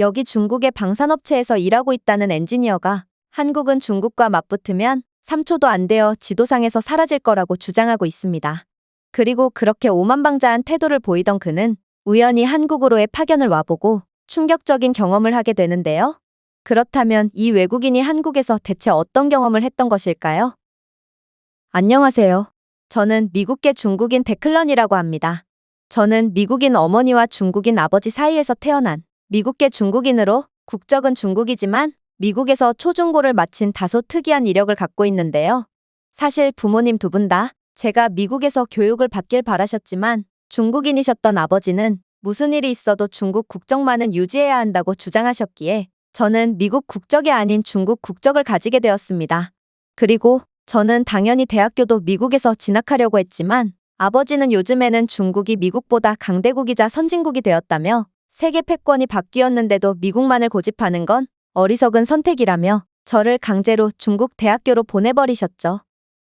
여기 중국의 방산업체에서 일하고 있다는 엔지니어가 한국은 중국과 맞붙으면 3초도 안 되어 지도상에서 사라질 거라고 주장하고 있습니다. 그리고 그렇게 오만방자한 태도를 보이던 그는 우연히 한국으로의 파견을 와보고 충격적인 경험을 하게 되는데요. 그렇다면 이 외국인이 한국에서 대체 어떤 경험을 했던 것일까요? 안녕하세요. 저는 미국계 중국인 데클런이라고 합니다. 저는 미국인 어머니와 중국인 아버지 사이에서 태어난 미국계 중국인으로 국적은 중국이지만 미국에서 초중고를 마친 다소 특이한 이력을 갖고 있는데요. 사실 부모님 두 분 다 제가 미국에서 교육을 받길 바라셨지만 중국인이셨던 아버지는 무슨 일이 있어도 중국 국적만은 유지해야 한다고 주장하셨기에 저는 미국 국적이 아닌 중국 국적을 가지게 되었습니다. 그리고 저는 당연히 대학교도 미국에서 진학하려고 했지만 아버지는 요즘에는 중국이 미국보다 강대국이자 선진국이 되었다며 세계 패권이 바뀌었는데도 미국만을 고집하는 건 어리석은 선택이라며 저를 강제로 중국 대학교로 보내버리셨죠.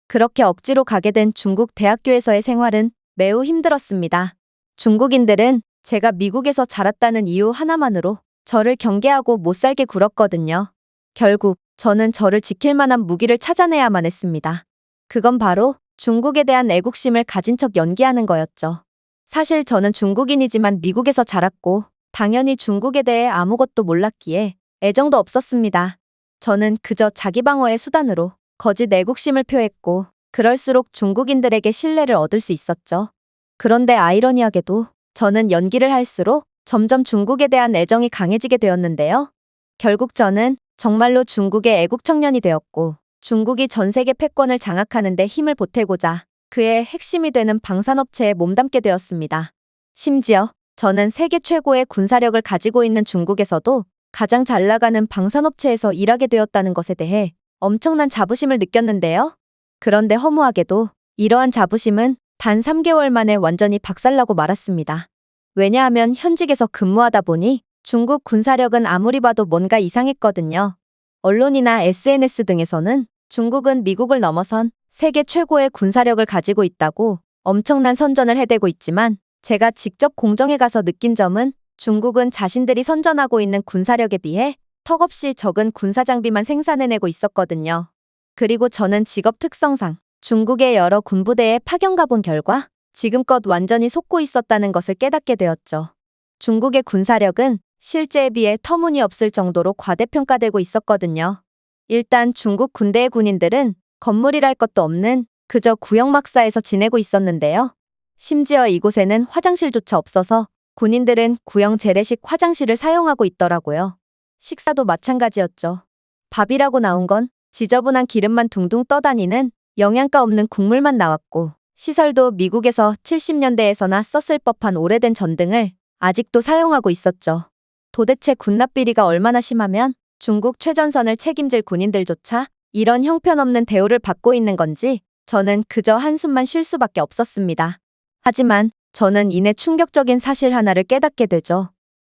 그렇게 억지로 가게 된 중국 대학교에서의 생활은 매우 힘들었습니다. 중국인들은 제가 미국에서 자랐다는 이유 하나만으로 저를 경계하고 못 살게 굴었거든요. 결국 저는 저를 지킬 만한 무기를 찾아내야만 했습니다. 그건 바로 중국에 대한 애국심을 가진 척 연기하는 거였죠. 사실 저는 중국인이지만 미국에서 자랐고 당연히 중국에 대해 아무것도 몰랐기에 애정도 없었습니다. 저는 그저 자기 방어의 수단으로 거짓 애국심을 표했고 그럴수록 중국인들에게 신뢰를 얻을 수 있었죠. 그런데 아이러니하게도 저는 연기를 할수록 점점 중국에 대한 애정이 강해지게 되었는데요. 결국 저는 정말로 중국의 애국 청년이 되었고 중국이 전 세계 패권을 장악하는 데 힘을 보태고자 그의 핵심이 되는 방산업체에 몸담게 되었습니다. 심지어 저는 세계 최고의 군사력을 가지고 있는 중국에서도 가장 잘 나가는 방산업체에서 일하게 되었다는 것에 대해 엄청난 자부심을 느꼈는데요. 그런데 허무하게도 이러한 자부심은 단 3개월 만에 완전히 박살나고 말았습니다. 왜냐하면 현직에서 근무하다 보니 중국 군사력은 아무리 봐도 뭔가 이상했거든요. 언론이나 SNS 등에서는 중국은 미국을 넘어선 세계 최고의 군사력을 가지고 있다고 엄청난 선전을 해대고 있지만 제가 직접 공정에 가서 느낀 점은 중국은 자신들이 선전하고 있는 군사력에 비해 턱없이 적은 군사장비만 생산해내고 있었거든요. 그리고 저는 직업 특성상 중국의 여러 군부대에 파견 가본 결과 지금껏 완전히 속고 있었다는 것을 깨닫게 되었죠. 중국의 군사력은 실제에 비해 터무니없을 정도로 과대평가되고 있었거든요. 일단 중국 군대의 군인들은 건물이랄 것도 없는 그저 구역 막사에서 지내고 있었는데요. 심지어 이곳에는 화장실조차 없어서 군인들은 구형 재래식 화장실을 사용하고 있더라고요. 식사도 마찬가지였죠. 밥이라고 나온 건 지저분한 기름만 둥둥 떠다니는 영양가 없는 국물만 나왔고 시설도 미국에서 70년대에서나 썼을 법한 오래된 전등을 아직도 사용하고 있었죠. 도대체 군납비리가 얼마나 심하면 중국 최전선을 책임질 군인들조차 이런 형편없는 대우를 받고 있는 건지 저는 그저 한숨만 쉴 수밖에 없었습니다. 하지만 저는 이내 충격적인 사실 하나를 깨닫게 되죠.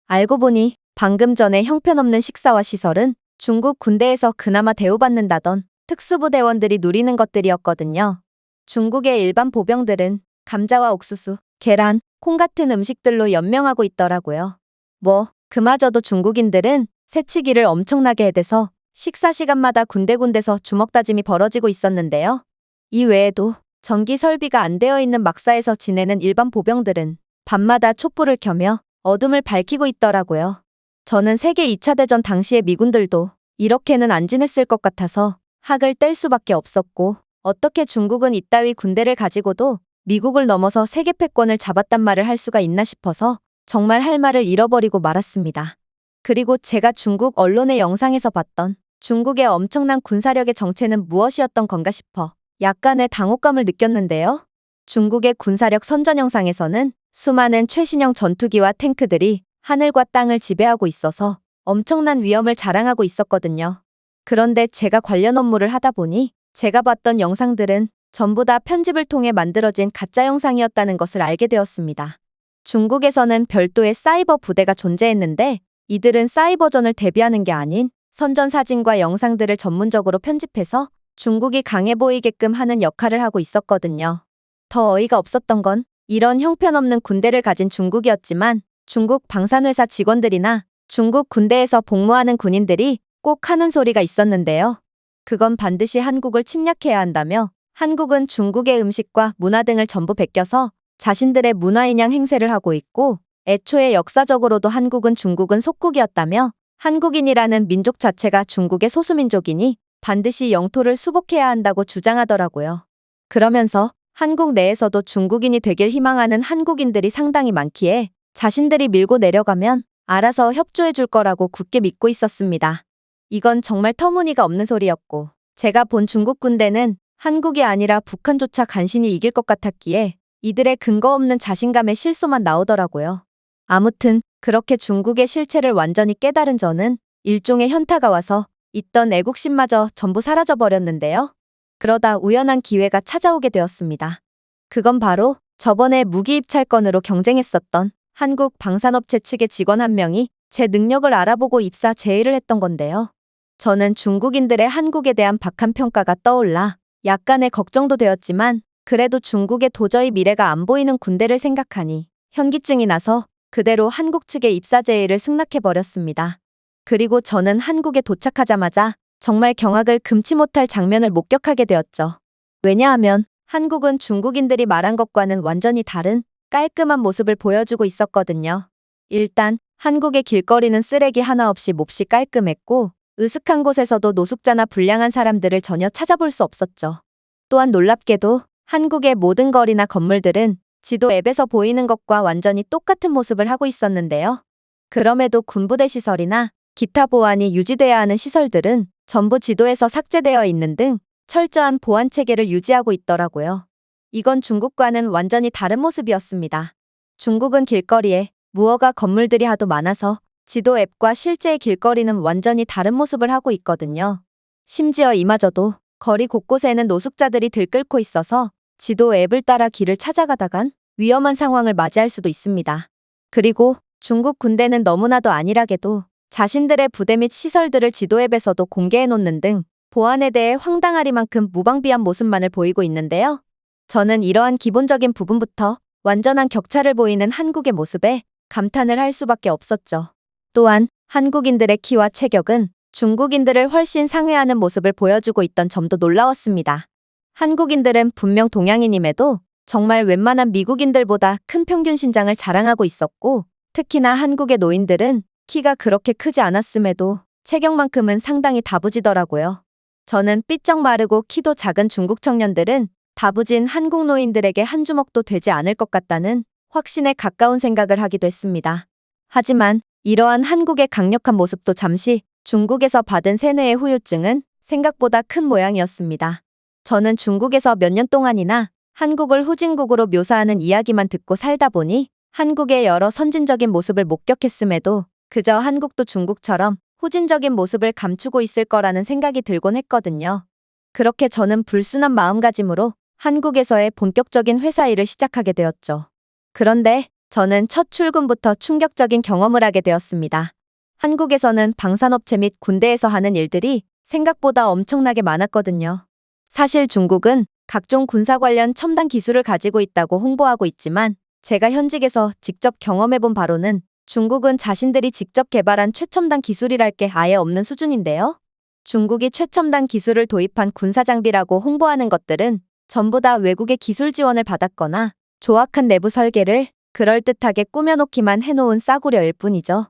알고 보니 방금 전에 형편없는 식사와 시설은 중국 군대에서 그나마 대우받는다던 특수부대원들이 누리는 것들이었거든요. 중국의 일반 보병들은 감자와 옥수수, 계란, 콩 같은 음식들로 연명하고 있더라고요. 뭐, 그마저도 중국인들은 새치기를 엄청나게 해대서 식사 시간마다 군데군데서 주먹 다짐이 벌어지고 있었는데요. 이 외에도 전기 설비가 안 되어 있는 막사에서 지내는 일반 보병들은 밤마다 촛불을 켜며 어둠을 밝히고 있더라고요. 저는 세계 2차 대전 당시의 미군들도 이렇게는 안 지냈을 것 같아서 학을 뗄 수밖에 없었고 어떻게 중국은 이따위 군대를 가지고도 미국을 넘어서 세계 패권을 잡았단 말을 할 수가 있나 싶어서 정말 할 말을 잃어버리고 말았습니다. 그리고 제가 중국 언론의 영상에서 봤던 중국의 엄청난 군사력의 정체는 무엇이었던 건가 싶어 약간의 당혹감을 느꼈는데요. 중국의 군사력 선전 영상에서는 수많은 최신형 전투기와 탱크들이 하늘과 땅을 지배하고 있어서 엄청난 위험을 자랑하고 있었거든요. 그런데 제가 관련 업무를 하다 보니 제가 봤던 영상들은 전부 다 편집을 통해 만들어진 가짜 영상이었다는 것을 알게 되었습니다. 중국에서는 별도의 사이버 부대가 존재했는데 이들은 사이버전을 대비하는 게 아닌 선전 사진과 영상들을 전문적으로 편집해서 중국이 강해 보이게끔 하는 역할을 하고 있었거든요. 더 어이가 없었던 건 이런 형편없는 군대를 가진 중국이었지만 중국 방산회사 직원들이나 중국 군대에서 복무하는 군인들이 꼭 하는 소리가 있었는데요. 그건 반드시 한국을 침략해야 한다며 한국은 중국의 음식과 문화 등을 전부 베껴서 자신들의 문화인양 행세를 하고 있고 애초에 역사적으로도 한국은 중국은 속국이었다며 한국인이라는 민족 자체가 중국의 소수민족이니 반드시 영토를 수복해야 한다고 주장하더라고요. 그러면서 한국 내에서도 중국인이 되길 희망하는 한국인들이 상당히 많기에 자신들이 밀고 내려가면 알아서 협조해 줄 거라고 굳게 믿고 있었습니다. 이건 정말 터무니가 없는 소리였고 제가 본 중국 군대는 한국이 아니라 북한조차 간신히 이길 것 같았기에 이들의 근거 없는 자신감의 실소만 나오더라고요. 아무튼 그렇게 중국의 실체를 완전히 깨달은 저는 일종의 현타가 와서 있던 애국심마저 전부 사라져 버렸는데요. 그러다 우연한 기회가 찾아오게 되었습니다. 그건 바로 저번에 무기 입찰건으로 경쟁했었던 한국 방산업체 측의 직원 한 명이 제 능력을 알아보고 입사 제의를 했던 건데요. 저는 중국인들의 한국에 대한 박한 평가가 떠올라 약간의 걱정도 되었지만 그래도 중국의 도저히 미래가 안 보이는 군대를 생각하니 현기증이 나서 그대로 한국 측의 입사 제의를 승낙해 버렸습니다. 그리고 저는 한국에 도착하자마자 정말 경악을 금치 못할 장면을 목격하게 되었죠. 왜냐하면 한국은 중국인들이 말한 것과는 완전히 다른 깔끔한 모습을 보여주고 있었거든요. 일단 한국의 길거리는 쓰레기 하나 없이 몹시 깔끔했고 으슥한 곳에서도 노숙자나 불량한 사람들을 전혀 찾아볼 수 없었죠. 또한 놀랍게도 한국의 모든 거리나 건물들은 지도 앱에서 보이는 것과 완전히 똑같은 모습을 하고 있었는데요. 그럼에도 군부대 시설이나 기타 보안이 유지돼야 하는 시설들은 전부 지도에서 삭제되어 있는 등 철저한 보안 체계를 유지하고 있더라고요. 이건 중국과는 완전히 다른 모습이었습니다. 중국은 길거리에 무허가 건물들이 하도 많아서 지도 앱과 실제의 길거리는 완전히 다른 모습을 하고 있거든요. 심지어 이마저도 거리 곳곳에는 노숙자들이 들끓고 있어서 지도 앱을 따라 길을 찾아가다간 위험한 상황을 맞이할 수도 있습니다. 그리고 중국 군대는 너무나도 안일하게도 자신들의 부대 및 시설들을 지도 앱에서도 공개해 놓는 등 보안에 대해 황당하리만큼 무방비한 모습만을 보이고 있는데요. 저는 이러한 기본적인 부분부터 완전한 격차를 보이는 한국의 모습에 감탄을 할 수밖에 없었죠. 또한 한국인들의 키와 체격은 중국인들을 훨씬 상회하는 모습을 보여주고 있던 점도 놀라웠습니다. 한국인들은 분명 동양인임에도 정말 웬만한 미국인들보다 큰 평균 신장을 자랑하고 있었고 특히나 한국의 노인들은 키가 그렇게 크지 않았음에도 체격만큼은 상당히 다부지더라고요. 저는 삐쩍 마르고 키도 작은 중국 청년들은 다부진 한국 노인들에게 한 주먹도 되지 않을 것 같다는 확신에 가까운 생각을 하기도 했습니다. 하지만 이러한 한국의 강력한 모습도 잠시 중국에서 받은 세뇌의 후유증은 생각보다 큰 모양이었습니다. 저는 중국에서 몇 년 동안이나 한국을 후진국으로 묘사하는 이야기만 듣고 살다 보니 한국의 여러 선진적인 모습을 목격했음에도 그저 한국도 중국처럼 후진적인 모습을 감추고 있을 거라는 생각이 들곤 했거든요. 그렇게 저는 불순한 마음가짐으로 한국에서의 본격적인 회사 일을 시작하게 되었죠. 그런데 저는 첫 출근부터 충격적인 경험을 하게 되었습니다. 한국에서는 방산업체 및 군대에서 하는 일들이 생각보다 엄청나게 많았거든요. 사실 중국은 각종 군사 관련 첨단 기술을 가지고 있다고 홍보하고 있지만 제가 현직에서 직접 경험해본 바로는 중국은 자신들이 직접 개발한 최첨단 기술이랄 게 아예 없는 수준인데요. 중국이 최첨단 기술을 도입한 군사 장비라고 홍보하는 것들은 전부 다 외국의 기술 지원을 받았거나 조악한 내부 설계를 그럴듯하게 꾸며놓기만 해놓은 싸구려일 뿐이죠.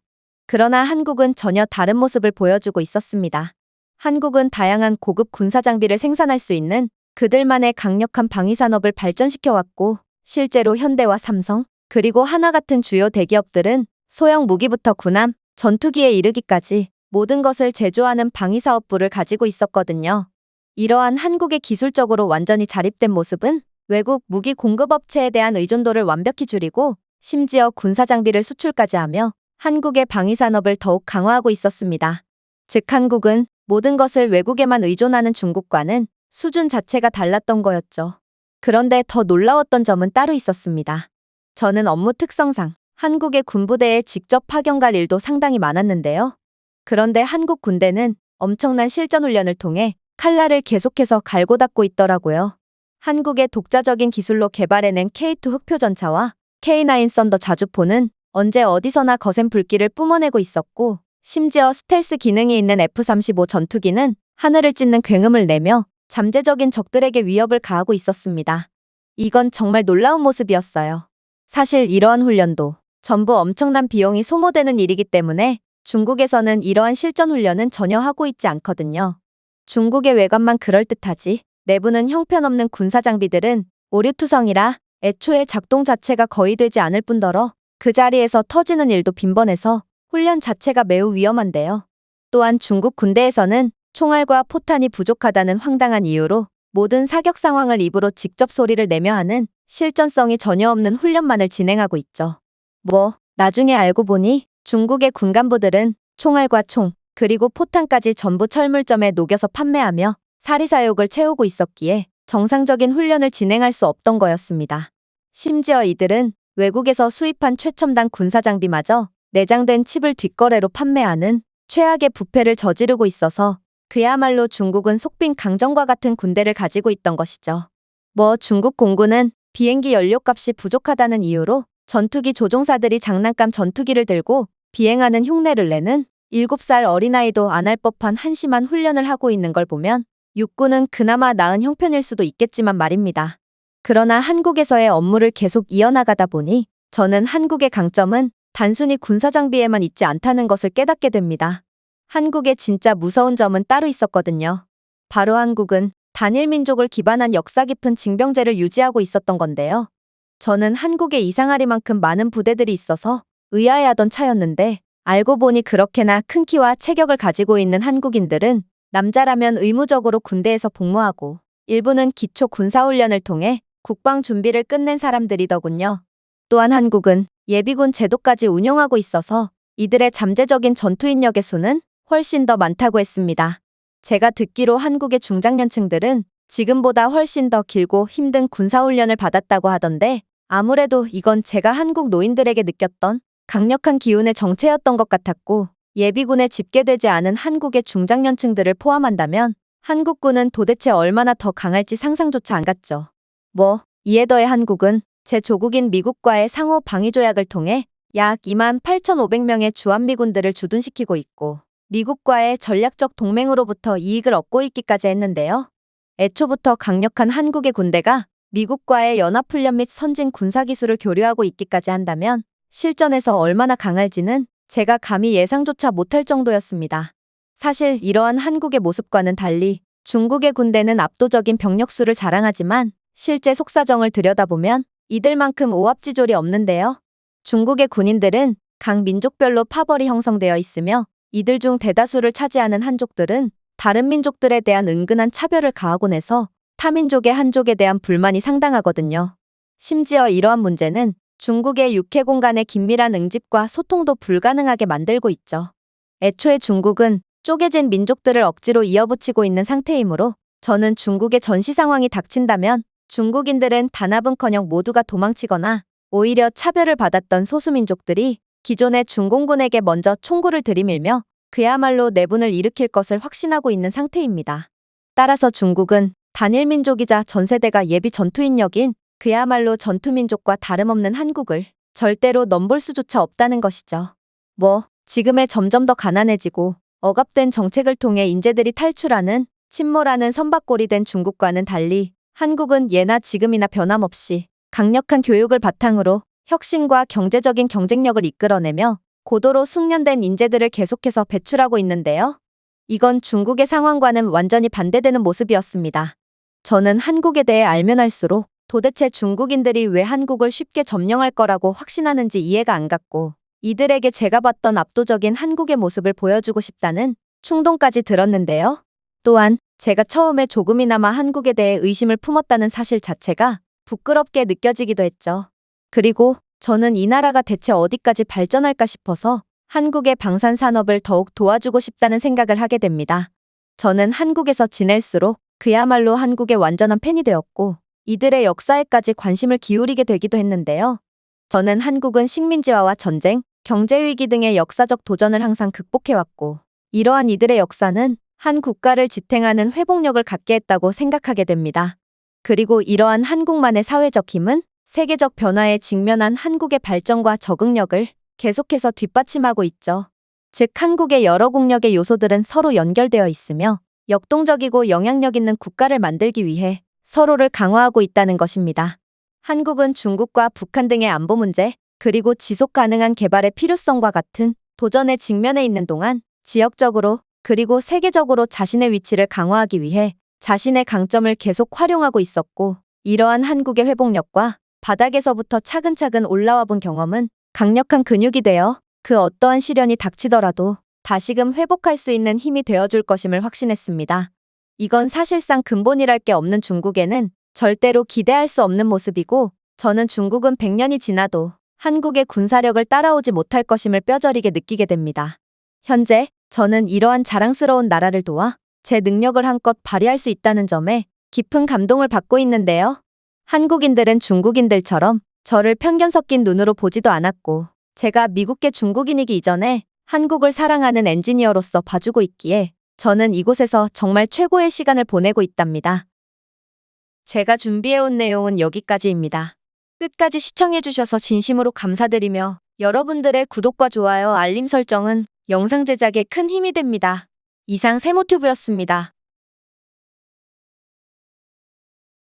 그러나 한국은 전혀 다른 모습을 보여주고 있었습니다. 한국은 다양한 고급 군사 장비를 생산할 수 있는 그들만의 강력한 방위산업을 발전시켜왔고 실제로 현대와 삼성 그리고 하나 같은 주요 대기업들은 소형 무기부터 군함, 전투기에 이르기까지 모든 것을 제조하는 방위사업부를 가지고 있었거든요. 이러한 한국의 기술적으로 완전히 자립된 모습은 외국 무기 공급업체에 대한 의존도를 완벽히 줄이고 심지어 군사 장비를 수출까지 하며 한국의 방위산업을 더욱 강화하고 있었습니다. 즉 한국은 모든 것을 외국에만 의존하는 중국과는 수준 자체가 달랐던 거였죠. 그런데 더 놀라웠던 점은 따로 있었습니다. 저는 업무 특성상 한국의 군부대에 직접 파견 갈 일도 상당히 많았는데요. 그런데 한국 군대는 엄청난 실전 훈련을 통해 칼날을 계속해서 갈고 닦고 있더라고요. 한국의 독자적인 기술로 개발해낸 K2 흑표 전차와 K9 썬더 자주포는 언제 어디서나 거센 불길을 뿜어내고 있었고, 심지어 스텔스 기능이 있는 F-35 전투기는 하늘을 찢는 굉음을 내며 잠재적인 적들에게 위협을 가하고 있었습니다. 이건 정말 놀라운 모습이었어요. 사실 이러한 훈련도 전부 엄청난 비용이 소모되는 일이기 때문에 중국에서는 이러한 실전 훈련은 전혀 하고 있지 않거든요. 중국의 외관만 그럴듯하지 내부는 형편없는 군사 장비들은 오류투성이라 애초에 작동 자체가 거의 되지 않을 뿐더러 그 자리에서 터지는 일도 빈번해서 훈련 자체가 매우 위험한데요. 또한 중국 군대에서는 총알과 포탄이 부족하다는 황당한 이유로 모든 사격 상황을 입으로 직접 소리를 내며 하는 실전성이 전혀 없는 훈련만을 진행하고 있죠. 뭐, 나중에 알고 보니 중국의 군 간부들은 총알과 총, 그리고 포탄까지 전부 철물점에 녹여서 판매하며 사리사욕을 채우고 있었기에 정상적인 훈련을 진행할 수 없던 거였습니다. 심지어 이들은 외국에서 수입한 최첨단 군사 장비마저 내장된 칩을 뒷거래로 판매하는 최악의 부패를 저지르고 있어서 그야말로 중국은 속빈 강정과 같은 군대를 가지고 있던 것이죠. 뭐 중국 공군은 비행기 연료값이 부족하다는 이유로 전투기 조종사들이 장난감 전투기를 들고 비행하는 흉내를 내는 7살 어린아이도 안 할 법한 한심한 훈련을 하고 있는 걸 보면 육군은 그나마 나은 형편일 수도 있겠지만 말입니다. 그러나 한국에서의 업무를 계속 이어나가다 보니 저는 한국의 강점은 단순히 군사 장비에만 있지 않다는 것을 깨닫게 됩니다. 한국의 진짜 무서운 점은 따로 있었거든요. 바로 한국은 단일 민족을 기반한 역사 깊은 징병제를 유지하고 있었던 건데요. 저는 한국에 이상하리만큼 많은 부대들이 있어서 의아해하던 차였는데 알고 보니 그렇게나 큰 키와 체격을 가지고 있는 한국인들은 남자라면 의무적으로 군대에서 복무하고 일부는 기초 군사훈련을 통해 국방 준비를 끝낸 사람들이더군요. 또한 한국은 예비군 제도까지 운영하고 있어서 이들의 잠재적인 전투 인력의 수는 훨씬 더 많다고 했습니다. 제가 듣기로 한국의 중장년층들은 지금보다 훨씬 더 길고 힘든 군사훈련을 받았다고 하던데 아무래도 이건 제가 한국 노인들에게 느꼈던 강력한 기운의 정체였던 것 같았고 예비군에 집계되지 않은 한국의 중장년층들을 포함한다면 한국군은 도대체 얼마나 더 강할지 상상조차 안 갔죠. 뭐 이에 더해 한국은 제 조국인 미국과의 상호 방위 조약을 통해 약 2만 8,500명의 주한미군들을 주둔시키고 있고 미국과의 전략적 동맹으로부터 이익을 얻고 있기까지 했는데요. 애초부터 강력한 한국의 군대가 미국과의 연합훈련 및 선진 군사기술을 교류하고 있기까지 한다면 실전에서 얼마나 강할지는 제가 감히 예상조차 못할 정도였습니다. 사실 이러한 한국의 모습과는 달리 중국의 군대는 압도적인 병력수를 자랑하지만 실제 속사정을 들여다보면 이들만큼 오합지졸이 없는데요. 중국의 군인들은 각 민족별로 파벌이 형성되어 있으며 이들 중 대다수를 차지하는 한족들은 다른 민족들에 대한 은근한 차별을 가하곤 해서 타민족의 한족에 대한 불만이 상당하거든요. 심지어 이러한 문제는 중국의 육해 공 간의 긴밀한 응집과 소통도 불가능하게 만들고 있죠. 애초에 중국은 쪼개진 민족들을 억지로 이어붙이고 있는 상태이므로 저는 중국의 전시 상황이 닥친다면 중국인들은 단합은커녕 모두가 도망치거나 오히려 차별을 받았던 소수민족들이 기존의 중공군에게 먼저 총구를 들이밀며 그야말로 내분을 일으킬 것을 확신하고 있는 상태입니다. 따라서 중국은 단일 민족이자 전 세대가 예비 전투인력인 그야말로 전투민족과 다름없는 한국을 절대로 넘볼 수조차 없다는 것이죠. 뭐, 지금의 점점 더 가난해지고 억압된 정책을 통해 인재들이 탈출하는 침몰하는 선박골이 된 중국과는 달리 한국은 예나 지금이나 변함없이 강력한 교육을 바탕으로 혁신과 경제적인 경쟁력을 이끌어내며 고도로 숙련된 인재들을 계속해서 배출하고 있는데요. 이건 중국의 상황과는 완전히 반대되는 모습이었습니다. 저는 한국에 대해 알면 알수록 도대체 중국인들이 왜 한국을 쉽게 점령할 거라고 확신하는지 이해가 안 갔고 이들에게 제가 봤던 압도적인 한국의 모습을 보여주고 싶다는 충동까지 들었는데요. 또한 제가 처음에 조금이나마 한국에 대해 의심을 품었다는 사실 자체가 부끄럽게 느껴지기도 했죠. 그리고 저는 이 나라가 대체 어디까지 발전할까 싶어서 한국의 방산 산업을 더욱 도와주고 싶다는 생각을 하게 됩니다. 저는 한국에서 지낼수록 그야말로 한국의 완전한 팬이 되었고 이들의 역사에까지 관심을 기울이게 되기도 했는데요. 저는 한국은 식민지화와 전쟁, 경제위기 등의 역사적 도전을 항상 극복해왔고 이러한 이들의 역사는 한 국가를 지탱하는 회복력을 갖게 했다고 생각하게 됩니다. 그리고 이러한 한국만의 사회적 힘은 세계적 변화에 직면한 한국의 발전과 적응력을 계속해서 뒷받침하고 있죠. 즉, 한국의 여러 국력의 요소들은 서로 연결되어 있으며 역동적이고 영향력 있는 국가를 만들기 위해 서로를 강화하고 있다는 것입니다. 한국은 중국과 북한 등의 안보 문제, 그리고 지속 가능한 개발의 필요성과 같은 도전에 직면해 있는 동안 지역적으로 그리고 세계적으로 자신의 위치를 강화하기 위해 자신의 강점을 계속 활용하고 있었고, 이러한 한국의 회복력과 바닥에서부터 차근차근 올라와 본 경험은 강력한 근육이 되어 그 어떠한 시련이 닥치더라도 다시금 회복할 수 있는 힘이 되어줄 것임을 확신했습니다. 이건 사실상 근본이랄 게 없는 중국에는 절대로 기대할 수 없는 모습이고 저는 중국은 100년이 지나도 한국의 군사력을 따라오지 못할 것임을 뼈저리게 느끼게 됩니다. 현재 저는 이러한 자랑스러운 나라를 도와 제 능력을 한껏 발휘할 수 있다는 점에 깊은 감동을 받고 있는데요. 한국인들은 중국인들처럼 저를 편견 섞인 눈으로 보지도 않았고 제가 미국계 중국인이기 이전에 한국을 사랑하는 엔지니어로서 봐주고 있기에 저는 이곳에서 정말 최고의 시간을 보내고 있답니다. 제가 준비해온 내용은 여기까지입니다. 끝까지 시청해주셔서 진심으로 감사드리며 여러분들의 구독과 좋아요, 알림 설정은 영상 제작에 큰 힘이 됩니다. 이상 세모튜브였습니다.